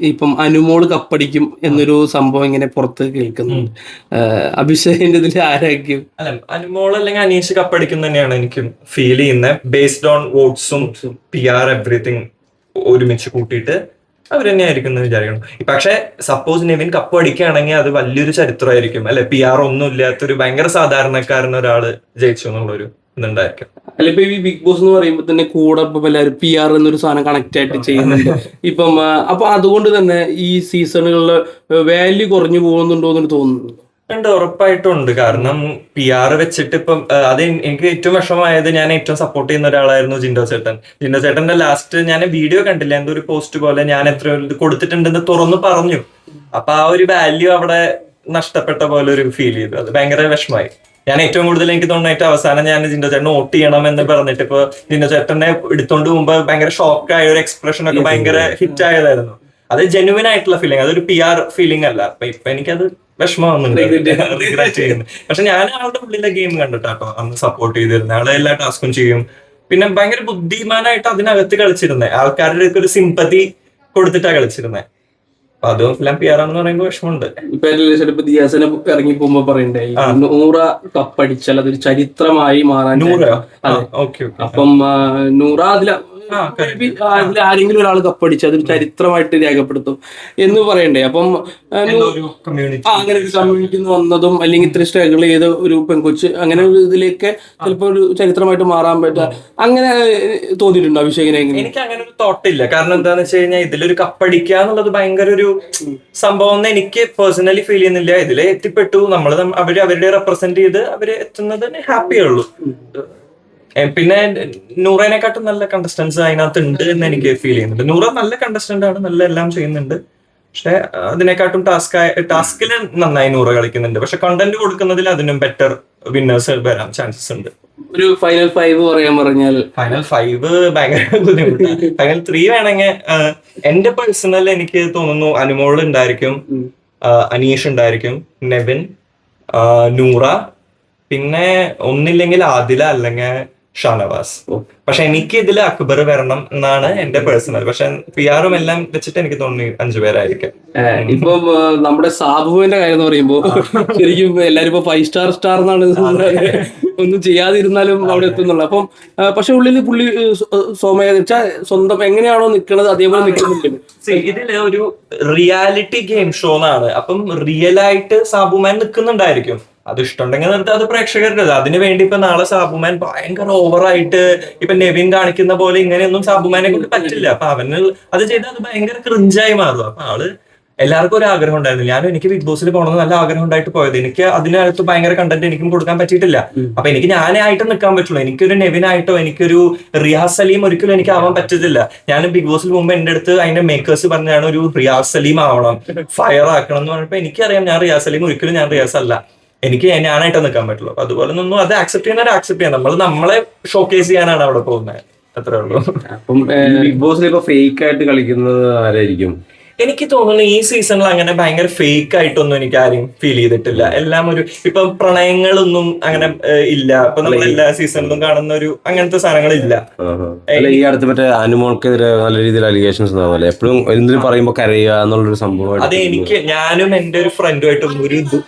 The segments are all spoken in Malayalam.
ഇപ്പം അനുമോൾ കപ്പടിക്കും എന്നൊരു സംഭവം ഇങ്ങനെ പുറത്ത് കേൾക്കുന്നുണ്ട്. അഭിഷേകിന്റെ ഇതിൽ ആരായിരിക്കും അല്ല അനുമോൾ അല്ലെങ്കിൽ അനീഷ് കപ്പടിക്കും തന്നെയാണ് എനിക്ക് ഫീൽ ചെയ്യുന്നത് ബേസ്ഡ് ഓൺ വോട്ട്സും പി ആർ എവറിത്തിങ് ഒരുമിച്ച് കൂട്ടിയിട്ട് അവർ തന്നെ ആയിരിക്കും എന്ന് വിചാരിക്കണം പക്ഷെ സപ്പോസ് നെവിൻ കപ്പ് അടിക്കുകയാണെങ്കിൽ അത് വലിയൊരു ചരിത്രമായിരിക്കും. അല്ലെ? പി ആർ ഒന്നും ഇല്ലാത്തൊരു ഭയങ്കര സാധാരണക്കാരൻ ഒരാൾ ജയിച്ചു എന്നുള്ളൊരു അല്ല ഇപ്പൊ ഈ ബിഗ് ബോസ് എന്ന് പറയുമ്പോൾ തന്നെ കൂടെ ഇപ്പം എല്ലാവരും പി ആർ എന്നൊരു സാധനം കണക്ട് ആയിട്ട് ചെയ്യുന്നുണ്ട്. ഇപ്പം അപ്പൊ അതുകൊണ്ട് തന്നെ ഈ സീസണുകളിലെ വാല്യൂ കുറഞ്ഞു പോകുന്നുണ്ടോ എന്ന് തോന്നുന്നു ഉണ്ട്. ഉറപ്പായിട്ടുണ്ട് കാരണം പി ആർ വെച്ചിട്ട് ഇപ്പം അത് എനിക്ക് ഏറ്റവും വിഷമമായത് ഞാൻ ഏറ്റവും സപ്പോർട്ട് ചെയ്യുന്ന ഒരാളായിരുന്നു ജിൻഡോ ചേട്ടൻ. ജിൻഡോ ചേട്ടന്റെ ലാസ്റ്റ് ഞാൻ വീഡിയോ കണ്ടില്ല. എന്തോ ഒരു പോസ്റ്റ് പോലെ ഞാൻ എത്ര ഇത് കൊടുത്തിട്ടുണ്ടെന്ന് തുറന്നു പറഞ്ഞു. അപ്പൊ ആ ഒരു വാല്യൂ അവിടെ നഷ്ടപ്പെട്ട പോലെ ഒരു ഫീൽ ചെയ്തു. അത് ഭയങ്കര വിഷമമായി. ഞാൻ ഏറ്റവും കൂടുതൽ എനിക്ക് തോന്നുന്നു ഏറ്റവും അവസാനം ഞാൻ ജിൻഡോ ചേട്ടൻ വോട്ട് ചെയ്യണം എന്ന് പറഞ്ഞിട്ട് ഇപ്പൊ ജിൻഡോ ചേട്ടനെ എടുത്തോണ്ട് മുമ്പ് ഭയങ്കര ഷോക്ക് ആയ ഒരു എക്സ്പ്രഷൻ ഒക്കെ ഭയങ്കര ഹിറ്റ് ആയതായിരുന്നു. അത് ജെനുവിൻ ആയിട്ടുള്ള ഫീലിംഗ് അതൊരു പി ആർ ഫീലിംഗ് അല്ല. അപ്പൊ ഇപ്പൊ എനിക്കത് വിഷമമാവുന്നുണ്ട്. റിഗ്രറ്റ് ചെയ്യുന്നു. പക്ഷെ ഞാൻ ആളുടെ ഉള്ളിലെ ഗെയിം കണ്ടിട്ടാട്ടോ അന്ന് സപ്പോർട്ട് ചെയ്തിരുന്നത് ആളെ എല്ലാ ടാസ്കും ചെയ്യും. പിന്നെ ഭയങ്കര ബുദ്ധിമാനായിട്ട് അതിനകത്ത് കളിച്ചിരുന്നത് ആൾക്കാരുടെ ഒരു സിമ്പതി കൊടുത്തിട്ടാ കളിച്ചിരുന്നത് അപ്പൊ അതും എല്ലാം പി ആർ ആണെന്ന് പറയുമ്പോൾ വിഷമമുണ്ട്. ഇപ്പൊ ചിലപ്പോ ദിയാസന ഇറങ്ങി പോകുമ്പോ പറയണ്ടായി നൂറ കപ്പടിച്ചാൽ അതൊരു ചരിത്രമായി മാറാൻ നൂറ? അപ്പം നൂറ അതില. അതിൽ ആരെങ്കിലും ഒരാൾ കപ്പടിച്ച് അതൊരു ചരിത്രമായിട്ട് രേഖപ്പെടുത്തും എന്ന് പറയണ്ടേ? അപ്പം ആ, അങ്ങനെ ഒരു കമ്മ്യൂണിറ്റി വന്നതും അല്ലെങ്കിൽ ഇത്ര സ്ട്രഗിൾ ചെയ്ത ഒരു പെൺകൊച്ച് അങ്ങനെ ഒരു ഇതിലേക്ക് ചിലപ്പോൾ ഒരു ചരിത്രമായിട്ട് മാറാൻ പറ്റുക അങ്ങനെ തോന്നിയിട്ടുണ്ടോ അഭിഷേകിനെ എനിക്ക് അങ്ങനെ ഒരു തോട്ടില്ല. കാരണം എന്താന്ന് വെച്ച് കഴിഞ്ഞാൽ ഇതിലൊരു കപ്പടിക്കുക എന്നുള്ളത് ഭയങ്കര ഒരു സംഭവം എന്ന് എനിക്ക് പേഴ്സണലി ഫീൽ ചെയ്യുന്നില്ല. ഇതിലെ എത്തിപ്പെട്ടു. നമ്മൾ അവർ അവരുടെ റെപ്രസെന്റ് ചെയ്ത് അവർ എത്തുന്നത് ഹാപ്പിയേ ഉള്ളൂ. പിന്നെ നൂറേനെക്കാട്ടും നല്ല കണ്ടസ്റ്റൻസ് അതിനകത്ത് ഉണ്ട് എന്ന് എനിക്ക് ഫീൽ ചെയ്യുന്നുണ്ട്. നൂറ നല്ല കണ്ടസ്റ്റന്റ് ആണ് നല്ല എല്ലാം ചെയ്യുന്നുണ്ട്. പക്ഷെ അതിനെക്കാട്ടും ടാസ്ക് ടാസ്കിൽ നന്നായി നൂറ കളിക്കുന്നുണ്ട്. പക്ഷെ കണ്ടന്റ് കൊടുക്കുന്നതിൽ അതിനും ബെറ്റർ വിന്നേഴ്സ് വരാൻ ചാൻസസ് ഉണ്ട്. ഒരു ഫൈനൽ ഫൈവ് പറയാൻ പറഞ്ഞാൽ? ഫൈനൽ ഫൈവ് ഭയങ്കര ബുദ്ധിമുട്ടാണ് ഫൈനൽ ത്രീ വേണമെങ്കിൽ എന്റെ പേഴ്സണൽ എനിക്ക് തോന്നുന്നു അനുമോൾ ഉണ്ടായിരിക്കും അനീഷ് ഉണ്ടായിരിക്കും നെവിൻ നൂറ. പിന്നെ ഒന്നില്ലെങ്കിൽ ആദില അല്ലെങ്കിൽ ഷാനവാസ്. പക്ഷെ എനിക്ക് ഇതിൽ അക്ബർ വരണം എന്നാണ് എന്റെ പേഴ്സണൽ. പക്ഷെ പി ആറും എല്ലാം വെച്ചിട്ട് എനിക്ക് തോന്നി അഞ്ചു പേരായിരിക്കും. ഇപ്പൊ നമ്മുടെ സാബുവിന്റെ കാര്യം എന്ന് പറയുമ്പോ ശരിക്കും എല്ലാരും ഇപ്പൊ ഫൈവ് സ്റ്റാർ സ്റ്റാർ എന്നാണ് ഒന്നും ചെയ്യാതിരുന്നാലും അവിടെ എത്തുന്നുള്ളു. അപ്പം പക്ഷെ ഉള്ളിൽ പുള്ളി സ്വമേധ വെച്ചാൽ സ്വന്തം എങ്ങനെയാണോ നിൽക്കുന്നത് അതേപോലെ നിൽക്കുന്നുണ്ട് ഇതിൽ ഒരു റിയാലിറ്റി ഗെയിം ഷോ എന്നാണ്. അപ്പം റിയൽ ആയിട്ട് സാബുമാൻ നിൽക്കുന്നുണ്ടായിരിക്കും അത് ഇഷ്ടമുണ്ടെങ്കിൽ നിർത്തി അത് പ്രേക്ഷകരുടെ അതിന് വേണ്ടി ഇപ്പൊ നാളെ സാബുമാൻ ഭയങ്കര ഓവറായിട്ട് ഇപ്പൊ നെവിൻ കാണിക്കുന്ന പോലെ ഇങ്ങനെയൊന്നും സാബുമാനെ കൊണ്ട് പറ്റില്ല. അപ്പൊ അവന് അത് ചെയ്താൽ അത് ഭയങ്കര ക്രിഞ്ചായി മാറും. അപ്പൊ ആൾ എല്ലാവർക്കും ഒരു ആഗ്രഹം ഉണ്ടായിരുന്നു. ഞാനും എനിക്ക് ബിഗ് ബോസിൽ പോകണമെന്ന് നല്ല ആഗ്രഹം ഉണ്ടായിട്ട് പോയത്. എനിക്ക് അതിനകത്ത് ഭയങ്കര കണ്ടന്റ് എനിക്കും കൊടുക്കാൻ പറ്റിയിട്ടില്ല. അപ്പൊ എനിക്ക് ഞാനായിട്ട് നിൽക്കാൻ പറ്റുള്ളൂ. എനിക്കൊരു നെവിനായിട്ടോ എനിക്കൊരു റിയാസ് സലീം ഒരിക്കലും എനിക്ക് ആവാൻ പറ്റത്തില്ല. ഞാൻ ബിഗ് ബോസിൽ മുമ്പ് എന്റെ അടുത്ത് അതിന്റെ മേക്കേഴ്സ് പറഞ്ഞാണ് ഒരു റിയാസ് സലീം ആവണം ഫയർ ആക്കണം എന്ന് പറഞ്ഞപ്പോ എനിക്കറിയാം ഞാൻ റിയാസ് സലീം ഒരിക്കലും ഞാൻ റിയാസ് അല്ല. എനിക്ക് ഞാനായിട്ട് നിൽക്കാൻ പറ്റുള്ളൂ. അപ്പൊ അതുപോലെ ഒന്നും അത് ആക്സെപ്റ്റ് ചെയ്യുന്ന ആക്സെപ്റ്റ് ചെയ്യാം നമ്മൾ നമ്മളെ ഷോക്കേസ് ചെയ്യാനാണ് അവിടെ പോകുന്നത്. അത്രേ ഉള്ളൂ. അപ്പം ബിഗ് ബോസിൽ ഇപ്പൊ ഫേക്ക് ആയിട്ട് കളിക്കുന്നത് ആരായിരിക്കും? എനിക്ക് തോന്നുന്നു ഈ സീസണിൽ അങ്ങനെ ഭയങ്കര ഫേക്ക് ആയിട്ടൊന്നും എനിക്ക് ആരെയും ഫീൽ ചെയ്തിട്ടില്ല. എല്ലാം ഒരു ഇപ്പൊ പ്രണയങ്ങളൊന്നും അങ്ങനെ ഇല്ല. ഇപ്പൊ നമ്മൾ എല്ലാ സീസണിലും കാണുന്ന ഒരു അങ്ങനത്തെ സാധനങ്ങളില്ല. ഈ അടുത്ത് മറ്റേ അനുമോൾക്കെതിരെ നല്ല രീതിയിൽ അലിഗേഷൻസ് എപ്പോഴും എന്തിനു പറയുമ്പോ കരയുക എന്നുള്ളൊരു സംഭവം അത് എനിക്ക് ഞാനും എന്റെ ഒരു ഫ്രണ്ടുമായിട്ടൊന്നും ഒരു ഇത്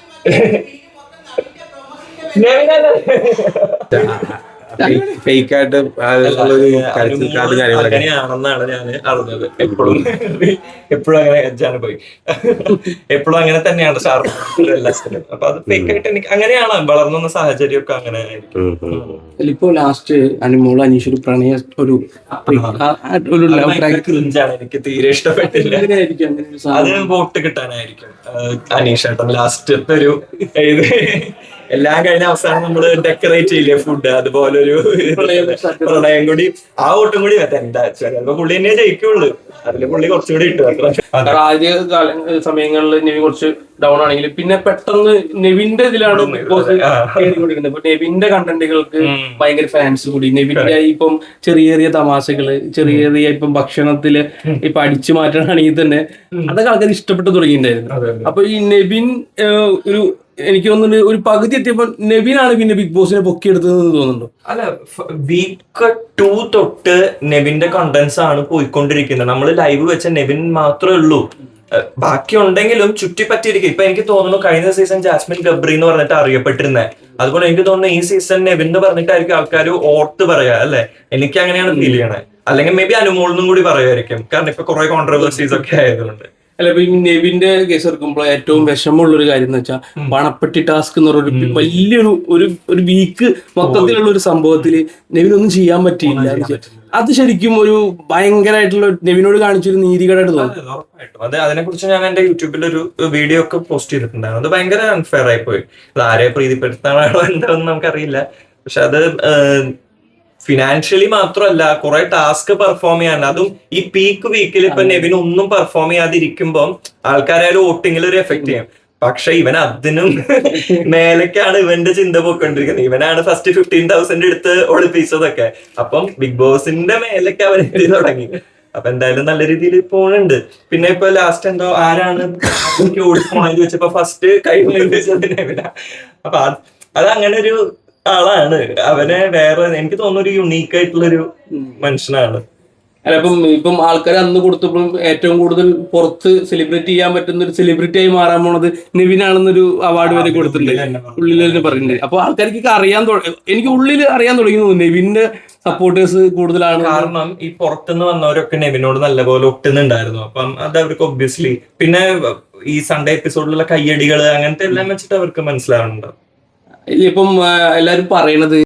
ഫേക്ക് ആയിട്ട് ഉള്ളൊരു കരച്ചിൽക്കാട്ട് കാര്യങ്ങളൊക്കെ. അങ്ങനെയാണെന്നാണ് ഞാൻ അറിഞ്ഞത്. എപ്പോഴും എപ്പോഴും അങ്ങനെ എജ്ജാണ് പോയി. എപ്പോഴും അങ്ങനെ തന്നെയാണ് ഷാർപ്പ് എല്ലാ സ്ഥലവും. അപ്പൊ അത് ഫേക്ക് ആയിട്ട് എനിക്ക് അങ്ങനെയാണ് വളർന്നു വന്ന സാഹചര്യം ഒക്കെ അങ്ങനെ ഇപ്പോ ലാസ്റ്റ് അനുമോൾ അനീഷ് ഒരു പ്രണയ ഒരു ക്രിഞ്ചാണ് എനിക്ക് തീരെ ഇഷ്ടപ്പെട്ടില്ല. അത് വോട്ട് കിട്ടാനായിരിക്കും. അനീഷ് ഏട്ടൻ ലാസ്റ്റത്തെ ഒരു എല്ലാം കഴിഞ്ഞ അവസാനം നമ്മൾ ഡെക്കറേറ്റ് ചെയ്യില്ലേ ഫുഡ് അതുപോലെ ഒരു പ്രളയം കൂടി. ആ ഓട്ടം കൂടി. എന്താ ചിലപ്പോ പുള്ളി തന്നെ ജയിക്കുള്ളൂ. അതിൽ പുള്ളി കുറച്ചുകൂടി ഇട്ടു. അത്ര അത്. ആദ്യ കാല സമയങ്ങളിൽ നെവി കുറച്ച് ഡൗൺ ആണെങ്കിൽ പിന്നെ പെട്ടെന്ന് നെവിന്റെ ഇതിലാണ് ബിഗ് ബോസ് ഇപ്പൊ നെവിന്റെ കണ്ടന്റുകൾക്ക്. ഭയങ്കര ഫാൻസ് കൂടി. നെവിന്റെ ഇപ്പം ചെറിയ ചെറിയ തമാശകൾ ചെറിയ ചെറിയ ഇപ്പം ഭക്ഷണത്തിൽ ഇപ്പൊ അടിച്ചു മാറ്റണാണെങ്കിൽ തന്നെ അതൊക്കെ ആൾക്കാർ ഇഷ്ടപ്പെട്ടു തുടങ്ങിയിട്ടുണ്ടായിരുന്നു. അപ്പൊ ഈ നെവിൻ ഒരു എനിക്ക് തോന്നുന്നുണ്ട് ഒരു പകുതി എത്തിയപ്പോ നെവിനാണ് പിന്നെ ബിഗ് ബോസിനെ പൊക്കി പൊക്കിയെടുത്തതെന്ന് തോന്നുന്നുണ്ടോ? അല്ല വീക്ക് ടു തൊട്ട് നെവിന്റെ കണ്ടന്റ്സ് ആണ് പോയിക്കൊണ്ടിരിക്കുന്നത്. നമ്മൾ ലൈവ് വെച്ച നെവിൻ മാത്രമേ ഉള്ളൂ. ബാക്കി ഉണ്ടെങ്കിലും ചുറ്റിപ്പറ്റിയിരിക്കും. ഇപ്പൊ എനിക്ക് തോന്നുന്നു കഴിഞ്ഞ സീസൺ ജാസ്മിൻ ഗബ്രി എന്ന് പറഞ്ഞിട്ട് അറിയപ്പെട്ടിരുന്നത് അതുപോലെ എനിക്ക് തോന്നുന്നു ഈ സീസൺ നെവിൻ എന്ന് പറഞ്ഞിട്ടായിരിക്കും ആൾക്കാർ ഓർത്ത് പറയാ അല്ലെ? എനിക്ക് അങ്ങനെയാണ് ഫീൽ ചെയ്യണേ. അല്ലെങ്കിൽ മേ ബി അനുമോളിനും കൂടി പറയുമായിരിക്കും. കാരണം ഇപ്പൊ കുറെ കോൺട്രവേഴ്സീസ് ഒക്കെ ആയതുകൊണ്ട്. അല്ല ഇപ്പൊ ഈ നെവിന്റെ കേസ് എടുക്കുമ്പോൾ ഏറ്റവും വിഷമമുള്ള ഒരു കാര്യം എന്ന് വെച്ചാൽ പണപ്പെട്ടി ടാസ്ക് എന്ന് പറഞ്ഞൊരു വലിയൊരു ഒരു ഒരു വീക്ക് മൊത്തത്തിലുള്ള ഒരു സംഭവത്തിൽ നെവിനൊന്നും ചെയ്യാൻ പറ്റിയില്ല അത് ശരിക്കും ഒരു ഭയങ്കരമായിട്ടുള്ള നെവിനോട് കാണിച്ചൊരു നീതികേടായിട്ട് തോന്നുന്നു അതെ, ഉറപ്പായിട്ടും. അത് അതിനെ കുറിച്ച് ഞാൻ എന്റെ യൂട്യൂബിൽ ഒരു വീഡിയോ ഒക്കെ പോസ്റ്റ് ചെയ്തിട്ടുണ്ടായിരുന്നു. അത് ഭയങ്കര അൺഫെയർ ആയി പോയി. അത് ആരെ പ്രീതിപ്പെടുത്താനാണോ എന്താണെന്ന് നമുക്കറിയില്ല. പക്ഷെ അത് ഫിനാൻഷ്യലി മാത്രമല്ല കുറെ ടാസ്ക് പെർഫോം ചെയ്യാൻ. അതും ഈ പീക്ക് വീക്കിൽ ഇപ്പൊ നെവിൻ ഒന്നും പെർഫോം ചെയ്യാതിരിക്കുമ്പോൾ ആൾക്കാരായാലും വോട്ടിങ്ങിൽ ഒരു എഫക്ട് ചെയ്യും. പക്ഷെ ഇവൻ അതിനും മേലേക്കാണ് ഇവന്റെ ചിന്ത പോയിക്കൊണ്ടിരിക്കുന്നത്. ഇവനാണ് ഫസ്റ്റ് ഫിഫ്റ്റീൻ തൗസൻഡ് എടുത്ത് ഒളിപ്പിച്ചതൊക്കെ. അപ്പം ബിഗ് ബോസിന്റെ മേലേക്ക് അവൻ എത്തി തുടങ്ങി. അപ്പൊ എന്തായാലും നല്ല രീതിയിൽ പോണുണ്ട്. പിന്നെ ഇപ്പൊ ലാസ്റ്റ് എന്തോ ആരാണ് എനിക്ക് ഓടിപ്പോണെന്ന് ചോദിച്ചപ്പോ ഫസ്റ്റ് കൈ അപ്പൊ അത് അങ്ങനെ ഒരു ആളാണ്. അവനെ വേറെ എനിക്ക് തോന്നുന്നു ഒരു യുണീക്ക് ആയിട്ടുള്ള ഒരു മനുഷ്യനാണ്. അല്ല ഇപ്പം ഇപ്പം ആൾക്കാർ അന്ന് കൊടുത്തപ്പോഴും ഏറ്റവും കൂടുതൽ പുറത്ത് സെലിബ്രേറ്റ് ചെയ്യാൻ പറ്റുന്ന ഒരു സെലിബ്രിറ്റി ആയി മാറാൻ പോണത് നിവിനാണെന്നൊരു അവാർഡ് വരെ കൊടുത്തിട്ടുണ്ട്. ഉള്ളിൽ തന്നെ പറഞ്ഞിട്ടുണ്ട്. അപ്പൊ ആൾക്കാർക്ക് അറിയാൻ എനിക്ക് ഉള്ളിൽ അറിയാൻ തുടങ്ങി തോന്നുന്നു. നെവിന്റെ സപ്പോർട്ടേഴ്സ് കൂടുതലാണ്. കാരണം ഈ പുറത്തുനിന്ന് വന്നവരൊക്കെ നെവിനോട് നല്ലപോലെ ഒട്ടുന്നുണ്ടായിരുന്നു. അപ്പം അത് അവർക്ക് ഒബ്വിയസ്ലി പിന്നെ ഈ സൺഡേ എപ്പിസോഡിലുള്ള കയ്യടികൾ അങ്ങനത്തെ എല്ലാം വെച്ചിട്ട് അവർക്ക് മനസ്സിലാവുന്നുണ്ടോ ഇപ്പം എല്ലാരും പറയണത്